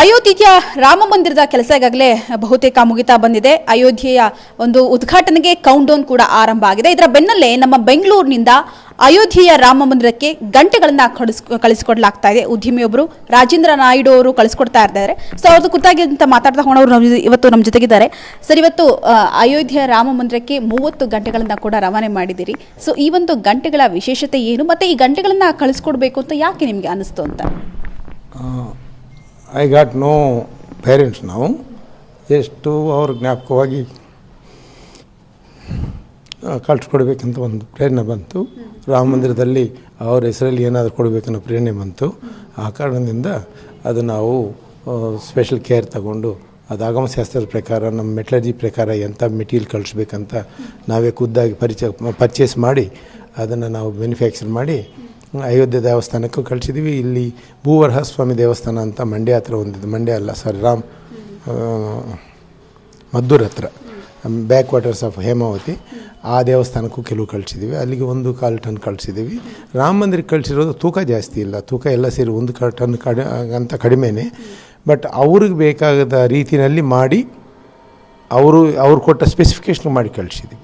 ಅಯೋಧ್ಯೆಯ ರಾಮ ಮಂದಿರದ ಕೆಲಸ ಈಗಾಗಲೇ ಬಹುತೇಕ ಮುಗಿತಾ ಬಂದಿದೆ. ಅಯೋಧ್ಯೆಯ ಒಂದು ಉದ್ಘಾಟನೆಗೆ ಕೌಂಟ್ ಡೌನ್ ಕೂಡ ಆರಂಭ ಆಗಿದೆ. ಇದರ ಬೆನ್ನಲ್ಲೇ ನಮ್ಮ ಬೆಂಗಳೂರಿನಿಂದ ಅಯೋಧ್ಯೆಯ ರಾಮ ಮಂದಿರಕ್ಕೆ ಗಂಟೆಗಳನ್ನ ಕಳಿಸ್, ಕಳಿಸಿಕೊಡ್ಲಾಗ್ತಾ ಇದೆ. ಉದ್ಯಮಿಯೊಬ್ಬರು ರಾಜೇಂದ್ರ ನಾಯ್ಡು ಅವರು ಕಳಿಸ್ಕೊಡ್ತಾ ಇದ್ದಾರೆ. ಸೊ ಅವ್ರದ್ದು ಕುರಿತಾಗಿ ಅಂತ ಮಾತಾಡ್ತಾ ಹೋಣವರು ಇವತ್ತು ನಮ್ಮ ಜೊತೆಗಿದ್ದಾರೆ. ಸರ್, ಇವತ್ತು ಅಯೋಧ್ಯೆಯ ರಾಮ ಮಂದಿರಕ್ಕೆ ಮೂವತ್ತು ಗಂಟೆಗಳನ್ನ ಕೂಡ ರವಾನೆ ಮಾಡಿದ್ದೀರಿ. ಸೊ ಈ ಒಂದು ಗಂಟೆಗಳ ವಿಶೇಷತೆ ಏನು? ಮತ್ತೆ ಈ ಗಂಟೆಗಳನ್ನ ಕಳಿಸ್ಕೊಡ್ಬೇಕು ಅಂತ ಯಾಕೆ ನಿಮಗೆ ಅನಿಸ್ತು ಅಂತ? ಐ ಗಾಟ್ ನೋ ಪೇರೆಂಟ್ಸ್ ನಾವು ಎಷ್ಟು ಅವ್ರ ಜ್ಞಾಪಕವಾಗಿ ಕಳಿಸ್ಕೊಡ್ಬೇಕಂತ ಒಂದು ಪ್ರೇರಣೆ ಬಂತು. ರಾಮ ಮಂದಿರದಲ್ಲಿ ಅವ್ರ ಹೆಸರಲ್ಲಿ ಏನಾದರೂ ಕೊಡಬೇಕನ್ನೋ ಪ್ರೇರಣೆ ಬಂತು. ಆ ಕಾರಣದಿಂದ ಅದು ನಾವು ಸ್ಪೆಷಲ್ ಕೇರ್ ತಗೊಂಡು, ಅದು ಆಗಮಶಾಸ್ತ್ರದ ಪ್ರಕಾರ, ನಮ್ಮ ಮೆಟ್ಲರ್ಜಿ ಪ್ರಕಾರ ಎಂಥ ಮೆಟೀರಿಯಲ್ ಕಳಿಸ್ಬೇಕಂತ ನಾವೇ ಖುದ್ದಾಗಿ ಪರಿಚಯ, ಪರ್ಚೇಸ್ ಮಾಡಿ, ಅದನ್ನು ನಾವು ಮ್ಯಾನುಫ್ಯಾಕ್ಚರ್ ಮಾಡಿ ಅಯೋಧ್ಯೆ ದೇವಸ್ಥಾನಕ್ಕೂ ಕಳಿಸಿದ್ವಿ. ಇಲ್ಲಿ ಭೂವರ್ಹ ಸ್ವಾಮಿ ದೇವಸ್ಥಾನ ಅಂತ ಮಂಡ್ಯ ಹತ್ರ ಒಂದಿದೆ ಮಂಡ್ಯ ಅಲ್ಲ ಸಾರಿ ರಾಮ್ ಮದ್ದೂರ್ ಹತ್ರ. Back waters of Hemavathi. ಆ ದೇವಸ್ಥಾನಕ್ಕೂ ಕೆಲವು ಕಳಿಸಿದ್ದೀವಿ ಅಲ್ಲಿಗೆ ಒಂದು ಕಾಲು ಟನ್ ಕಳಿಸಿದ್ದೀವಿ ರಾಮ ಮಂದಿರಕ್ಕೆ ಕಳಿಸಿರೋದು ತೂಕ ಜಾಸ್ತಿ ಇಲ್ಲ. ತೂಕ ಎಲ್ಲ ಸೇರಿ ಒಂದು ಕ ಟನ್ ಕಡಿ ಅಂತ ಕಡಿಮೆನೇ. ಬಟ್ ಅವ್ರಿಗೆ ಬೇಕಾದ ರೀತಿಯಲ್ಲಿ ಮಾಡಿ ಅವರು ಅವ್ರು ಕೊಟ್ಟ ಸ್ಪೆಸಿಫಿಕೇಶನ್ ಮಾಡಿ ಕಳಿಸಿದ್ದೀವಿ